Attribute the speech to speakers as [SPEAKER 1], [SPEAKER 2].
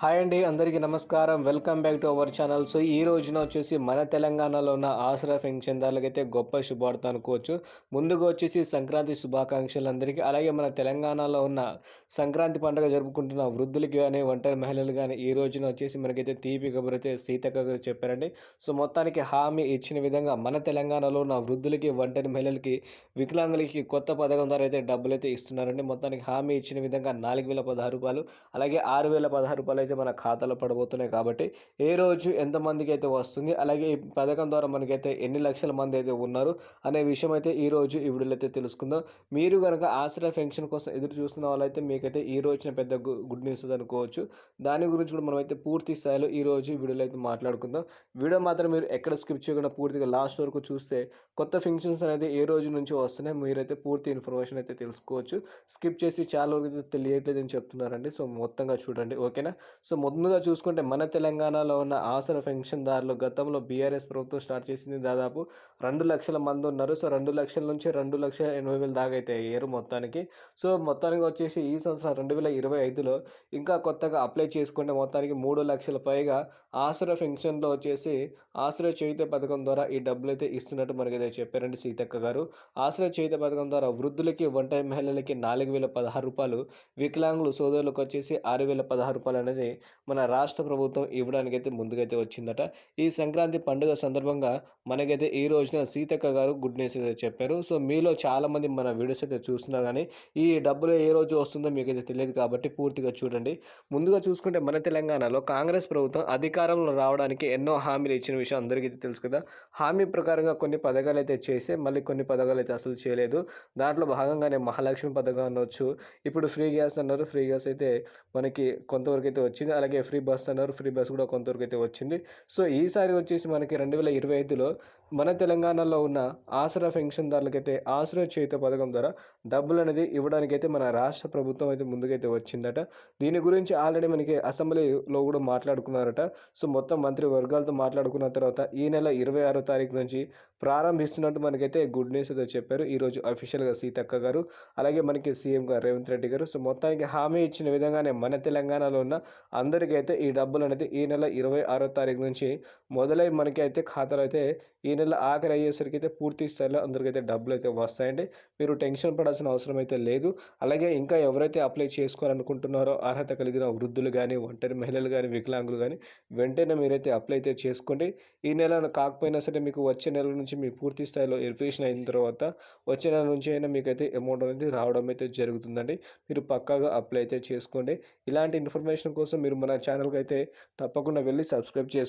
[SPEAKER 1] Hi అండి అందరికీ నమస్కారం. Welcome back to our channel. So ఈ రోజున వచ్చేసి మన తెలంగాణలో ఉన్న ఆసరా పెన్షన్దారులకైతే గొప్ప శుభార్త అనుకోవచ్చు. ముందుగా వచ్చేసి సంక్రాంతి శుభాకాంక్షలు అందరికీ అలాగే మన తెలంగాణలో ఉన్న సంక్రాంతి పండుగ జరుపుకుంటున్న వృద్ధులకి కానీ ఒంటరి మహిళలు కానీ ఈ రోజున వచ్చేసి మనకైతే తీపి కబురైతే సీతక్క గారు చెప్పారండి. సో మొత్తానికి హామీ ఇచ్చిన విధంగా మన తెలంగాణలో ఉన్న వృద్ధులకి ఒంటరి మహిళలకి వికలాంగులకి కొత్త పథకం ద్వారా అయితే డబ్బులు అయితే ఇస్తున్నారండి. మొత్తానికి హామీ ఇచ్చిన విధంగా నాలుగు వేల పదహారు రూపాయలు అలాగే ఆరు వేల పదహారు రూపాయలు అయితే మన ఖాతాలో పడబోతున్నాయి కాబట్టి ఏ రోజు ఎంతమందికి అయితే వస్తుంది అలాగే ఈ పథకం ద్వారా మనకైతే ఎన్ని లక్షల మంది అయితే ఉన్నారు అనే విషయం అయితే ఈ రోజు ఈ వీడియోలో అయితే తెలుసుకుందాం. మీరు కనుక ఆశ్రయ పెన్షన్ కోసం ఎదురు చూస్తున్న వాళ్ళైతే మీకైతే ఈ రోజున పెద్ద గుడ్ న్యూస్ అనుకోవచ్చు. దాని గురించి కూడా మనం అయితే పూర్తి స్థాయిలో ఈ రోజు వీడియోలో అయితే మాట్లాడుకుందాం. వీడియో మాత్రం మీరు ఎక్కడ స్కిప్ చేయకుండా పూర్తిగా లాస్ట్ వరకు చూస్తే కొత్త ఫంక్షన్స్ అనేది ఏ రోజు నుంచి వస్తున్నాయి మీరైతే పూర్తి ఇన్ఫర్మేషన్ అయితే తెలుసుకోవచ్చు. స్కిప్ చేసి చాలా వరకు అయితే తెలియట్లేదని అని చెప్తున్నారండి. సో మొత్తంగా చూడండి. ఓకేనా? సో ముందుగా చూసుకుంటే మన తెలంగాణలో ఉన్న ఆసర పెన్షన్దారులు గతంలో బీఆర్ఎస్ ప్రభుత్వం స్టార్ట్ చేసింది దాదాపు రెండు లక్షల మంది ఉన్నారు. సో రెండు లక్షల నుంచి రెండు లక్షల ఎనభై వేల దాకా అయితే అయ్యారు మొత్తానికి. సో మొత్తానికి వచ్చేసి ఈ సంవత్సరం రెండు వేల ఇరవై ఐదులో ఇంకా కొత్తగా అప్లై చేసుకుంటే మొత్తానికి మూడు లక్షల పైగా ఆసర పెన్షన్లో వచ్చేసి ఆశ్రయ చేయుత పథకం ద్వారా ఈ డబ్బులు అయితే ఇస్తున్నట్టు మనకైతే చెప్పారండి సీతక్క గారు ఆశ్రయ చేయుత పథకం ద్వారా వృద్ధులకి ఒంటరి మహిళలకి నాలుగు వేల పదహారు రూపాయలు వికలాంగులు సోదరులకు వచ్చేసి ఆరు వేల పదహారు రూపాయలు అనేది మన రాష్ట్ర ప్రభుత్వం ఇవ్వడానికైతే ముందుకైతే వచ్చిందట. ఈ సంక్రాంతి పండుగ సందర్భంగా మనకైతే ఈ రోజున సీతక్క గారు గుడ్ న్యూస్ అయితే చెప్పారు. సో మీలో చాలామంది మన వీడియోస్ అయితే చూస్తున్నారు కానీ ఈ డబ్బులు ఏ రోజు వస్తుందో మీకు అయితే తెలియదు కాబట్టి పూర్తిగా చూడండి. ముందుగా చూసుకుంటే మన తెలంగాణలో కాంగ్రెస్ ప్రభుత్వం అధికారంలో రావడానికి ఎన్నో హామీలు ఇచ్చిన విషయం అందరికీ తెలుసు కదా. హామీ ప్రకారంగా కొన్ని పథకాలు అయితే చేసే మళ్ళీ కొన్ని పథకాలు అయితే అసలు చేయలేదు. దాంట్లో భాగంగానే మహాలక్ష్మి పథకం అనొచ్చు. ఇప్పుడు ఫ్రీ గ్యాస్ అన్నారు. ఫ్రీ గ్యాస్ అయితే మనకి కొంతవరకు అయితే వచ్చింది. అలాగే ఫ్రీ బస్ అన్నారు. ఫ్రీ బస్ కూడా కొంతవరకు అయితే వచ్చింది. సో ఈసారి వచ్చేసి మనకి రెండు వేల ఇరవై ఐదులో మన తెలంగాణలో ఉన్న ఆసరా పెన్షన్దారులకైతే ఆసరా చేత పథకం ద్వారా డబ్బులు అనేది ఇవ్వడానికైతే మన రాష్ట్ర ప్రభుత్వం అయితే ముందుకైతే వచ్చిందట. దీని గురించి ఆల్రెడీ మనకి అసెంబ్లీలో కూడా మాట్లాడుకున్నారట. సో మొత్తం మంత్రి వర్గాలతో మాట్లాడుకున్న తర్వాత ఈ నెల ఇరవై ఆరో తారీఖు నుంచి ప్రారంభిస్తున్నట్టు మనకైతే గుడ్ న్యూస్ అయితే చెప్పారు. ఈరోజు అఫీషియల్గా సీతక్క గారు అలాగే మనకి సీఎం గారు రేవంత్ రెడ్డి గారు. సో మొత్తానికి హామీ ఇచ్చిన విధంగానే మన తెలంగాణలో ఉన్న అందరికైతే ఈ డబ్బులు అనేది ఈ నెల ఇరవై ఆరో తారీఖు నుంచి మొదలై మనకి అయితే ఖాతాలో అయితే ఈ నెల ఆఖరి అయ్యేసరికి అయితే పూర్తి స్థాయిలో అందరికైతే డబ్బులు అయితే వస్తాయండి. మీరు టెన్షన్ పడాల్సిన అవసరం అయితే లేదు. అలాగే ఇంకా ఎవరైతే అప్లై చేసుకోవాలనుకుంటున్నారో అర్హత కలిగిన వృద్ధులు కానీ ఒంటరి మహిళలు కానీ వికలాంగులు కానీ వెంటనే మీరైతే అప్లై అయితే చేసుకోండి. ఈ నెల కాకపోయినా సరే మీకు వచ్చే నెల నుంచి మీ పూర్తి స్థాయిలో వెరిఫికేషన్ అయిన తర్వాత వచ్చే నెల నుంచి అయినా మీకైతే అమౌంట్ అనేది రావడం అయితే జరుగుతుందండి. మీరు పక్కాగా అప్లై అయితే చేసుకోండి. ఇలాంటి ఇన్ఫర్మేషన్ కోసం మీరు మన ఛానల్కి అయితే తప్పకుండా వెళ్ళి సబ్స్క్రైబ్ చేసుకోండి.